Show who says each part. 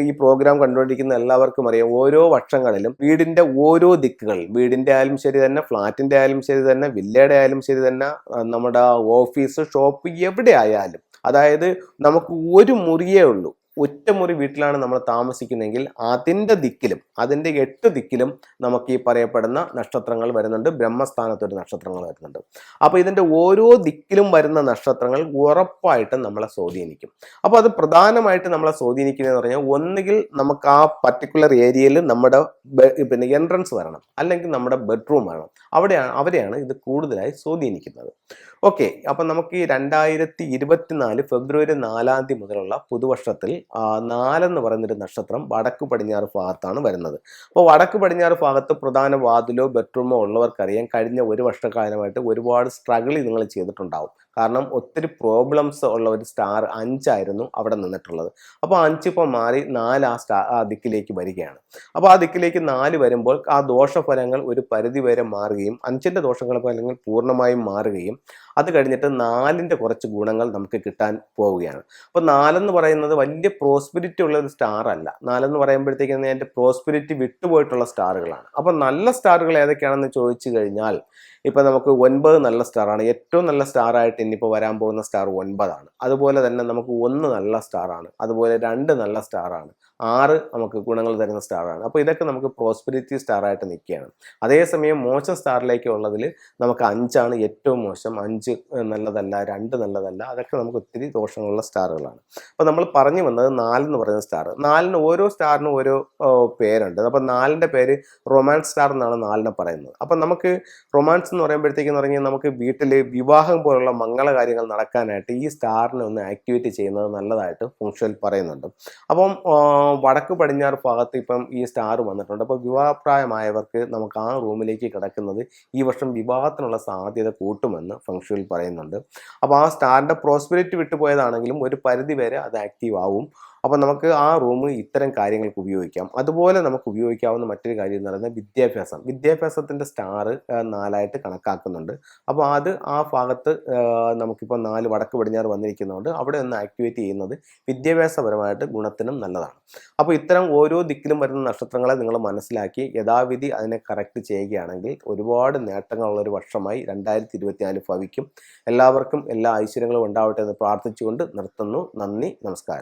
Speaker 1: ഈ പ്രോഗ്രാം കണ്ടുകൊണ്ടിരിക്കുന്ന എല്ലാവർക്കും അറിയാം. ഓരോ വർഷങ്ങളിലും വീടിന്റെ ഓരോ ദിക്കുകൾ വീടിന്റെ ആയാലും ശരി തന്നെ ഫ്ലാറ്റിന്റെ ആയാലും ശരി തന്നെ വില്ലയുടെ ആയാലും ശരി തന്നെ നമ്മുടെ ഓഫീസ് ഷോപ്പ് എവിടെ ആയാലും അതായത് നമുക്ക് ഒരു മുറിയേ ഉള്ളൂ. ഒറ്റ മുറി വീട്ടിലാണ് നമ്മൾ താമസിക്കുന്നതെങ്കിൽ അതിന്റെ ദിക്കിലും അതിന്റെ എട്ട് ദിക്കിലും നമുക്ക് ഈ പറയപ്പെടുന്ന നക്ഷത്രങ്ങൾ വരുന്നുണ്ട്. ബ്രഹ്മസ്ഥാനത്തൊരു നക്ഷത്രങ്ങൾ വരുന്നുണ്ട്. അപ്പോൾ ഇതിന്റെ ഓരോ ദിക്കിലും വരുന്ന നക്ഷത്രങ്ങൾ ഉറപ്പായിട്ടും നമ്മളെ സ്വാധീനിക്കും. അപ്പോൾ അത് പ്രധാനമായിട്ട് നമ്മളെ സ്വാധീനിക്കുന്നതെന്ന് പറഞ്ഞാൽ ഒന്നുകിൽ നമുക്ക് ആ പർട്ടിക്കുലർ ഏരിയയിൽ നമ്മുടെ പിന്നെ എൻട്രൻസ് വരണം. അല്ലെങ്കിൽ നമ്മുടെ ബെഡ്റൂം വരണം. അവിടെയാണ് അവരെയാണ് ഇത് കൂടുതലായി സ്വാധീനിക്കുന്നത്. ഓക്കെ അപ്പം നമുക്ക് ഈ രണ്ടായിരത്തി ഇരുപത്തിനാല് ഫെബ്രുവരി നാലാം തീയതി മുതലുള്ള പുതുവർഷത്തിൽ നാലെന്ന് പറയുന്നൊരു നക്ഷത്രം വടക്ക് പടിഞ്ഞാറ് ഭാഗത്താണ് വരുന്നത്. അപ്പോൾ വടക്ക് പടിഞ്ഞാറ് ഭാഗത്ത് പ്രധാന വാതിലോ ബെഡ്റൂമോ ഉള്ളവർക്കറിയാം കഴിഞ്ഞ ഒരു വർഷക്കാലമായിട്ട് ഒരുപാട് സ്ട്രഗിൾ നിങ്ങൾ ചെയ്തിട്ടുണ്ടാവും. കാരണം ഒത്തിരി പ്രോബ്ലംസ് ഉള്ള ഒരു സ്റ്റാർ അഞ്ചായിരുന്നു അവിടെ നിന്നിട്ടുള്ളത്. അപ്പോൾ അഞ്ച് ഇപ്പോൾ മാറി നാല് ആ സ്റ്റാ ആ ദിക്കിലേക്ക് വരികയാണ്. അപ്പോൾ ആ ദിക്കിലേക്ക് നാല് വരുമ്പോൾ ആ ദോഷഫലങ്ങൾ ഒരു പരിധി വരെ മാറുകയും അഞ്ചിന്റെ അല്ലെങ്കിൽ പൂർണമായും മാറുകയും അത് കഴിഞ്ഞിട്ട് നാലിന്റെ കുറച്ച് ഗുണങ്ങൾ നമുക്ക് കിട്ടാൻ പോവുകയാണ്. അപ്പോൾ നാലെന്ന് പറയുന്നത് വലിയ പ്രോസ്പിരിറ്റി ഉള്ള ഒരു സ്റ്റാർ അല്ല. നാലെന്ന് പറയുമ്പോഴത്തേക്കും എന്റെ പ്രോസ്പിരിറ്റി വിട്ടുപോയിട്ടുള്ള സ്റ്റാറുകളാണ് അപ്പോൾ നല്ല സ്റ്റാറുകൾ ഏതൊക്കെയാണെന്ന് ചോദിച്ചു കഴിഞ്ഞാൽ ഇപ്പം നമുക്ക് ഒൻപത് നല്ല സ്റ്റാറാണ് ഏറ്റവും നല്ല സ്റ്റാർ ആയിട്ട് ഇനിയിപ്പോൾ വരാൻ പോകുന്ന സ്റ്റാർ ഒൻപതാണ്. അതുപോലെ തന്നെ നമുക്ക് ഒന്ന് നല്ല സ്റ്റാറാണ് അതുപോലെ രണ്ട് നല്ല സ്റ്റാറാണ് ആറ് നമുക്ക് ഗുണങ്ങൾ തരുന്ന സ്റ്റാറാണ് അപ്പോൾ ഇതൊക്കെ നമുക്ക് പ്രോസ്പെരിറ്റി സ്റ്റാർ ആയിട്ട് നിൽക്കുകയാണ്. അതേസമയം മോശം സ്റ്റാറിലേക്ക് ഉള്ളതിൽ നമുക്ക് അഞ്ചാണ് ഏറ്റവും മോശം. അഞ്ച് നല്ലതല്ല രണ്ട് നല്ലതല്ല. അതൊക്കെ നമുക്ക് ഒത്തിരി ദോഷങ്ങളുള്ള സ്റ്റാറുകളാണ് അപ്പോൾ നമ്മൾ പറഞ്ഞു വന്നത് നാലെന്ന് പറയുന്ന സ്റ്റാർ നാലിന് ഓരോ സ്റ്റാറിനും ഓരോ പേരുണ്ട്. അപ്പോൾ നാലിന്റെ പേര് റൊമാൻസ് സ്റ്റാർ എന്നാണ് നാലിനെ പറയുന്നത്. അപ്പോൾ നമുക്ക് റൊമാൻസ് എന്ന് പറയുമ്പോഴത്തേക്കെന്ന് പറഞ്ഞാൽ നമുക്ക് വീട്ടിൽ വിവാഹം പോലുള്ള മംഗള കാര്യങ്ങൾ നടക്കാനായിട്ട് ഈ സ്റ്റാറിനെ ഒന്ന് ആക്ടിവേറ്റ് ചെയ്യുന്നത് നല്ലതായിട്ട് ഫുങ്ഷനിൽ പറയുന്നുണ്ട്. അപ്പം വടക്ക് പടിഞ്ഞാറ് ഭാഗത്ത് ഇപ്പം ഈ സ്റ്റാർ വന്നിട്ടുണ്ട്. അപ്പോൾ വിവാഹപ്രായമായവർക്ക് നമുക്ക് ആ റൂമിലേക്ക് കിടക്കുന്നത് ഈ വർഷം വിവാഹത്തിനുള്ള സാധ്യത കൂട്ടുമെന്ന് ഫംഗ്ഷനിൽ പറയുന്നുണ്ട്. അപ്പോൾ ആ സ്റ്റാറിന്റെ പ്രോസ്പെരിറ്റി വിട്ടുപോയതാണെങ്കിലും ഒരു പരിധി വരെ അത് ആക്റ്റീവ് ആവും. അപ്പോൾ നമുക്ക് ആ റൂം ഇത്തരം കാര്യങ്ങൾക്ക് ഉപയോഗിക്കാം. അതുപോലെ നമുക്ക് ഉപയോഗിക്കാവുന്ന മറ്റൊരു കാര്യം എന്ന് പറയുന്നത് വിദ്യാഭ്യാസം. വിദ്യാഭ്യാസത്തിന്റെ സ്റ്റാർ നാലായിട്ട് കണക്കാക്കുന്നുണ്ട്. അപ്പോൾ അത് ആ ഭാഗത്ത് നമുക്കിപ്പോൾ നാല് വടക്ക് പടിഞ്ഞാറ് വന്നിരിക്കുന്നതുകൊണ്ട് അവിടെ ഒന്ന് ആക്ടിവേറ്റ് ചെയ്യുന്നത് വിദ്യാഭ്യാസപരമായിട്ട് ഗുണത്തിനും നല്ലതാണ്. അപ്പോൾ ഇത്തരം ഓരോ ദിക്കിലും വരുന്ന നക്ഷത്രങ്ങളെ നിങ്ങൾ മനസ്സിലാക്കി യഥാവിധി അതിനെ കറക്റ്റ് ചെയ്യുകയാണെങ്കിൽ ഒരുപാട് നേട്ടങ്ങളുള്ള ഒരു വർഷമായി രണ്ടായിരത്തി ഇരുപത്തിനാല് ഭവിക്കും. എല്ലാവർക്കും എല്ലാ ഐശ്വര്യങ്ങളും ഉണ്ടാവട്ടെ എന്ന് പ്രാർത്ഥിച്ചുകൊണ്ട് നിർത്തുന്നു. നന്ദി നമസ്കാരം.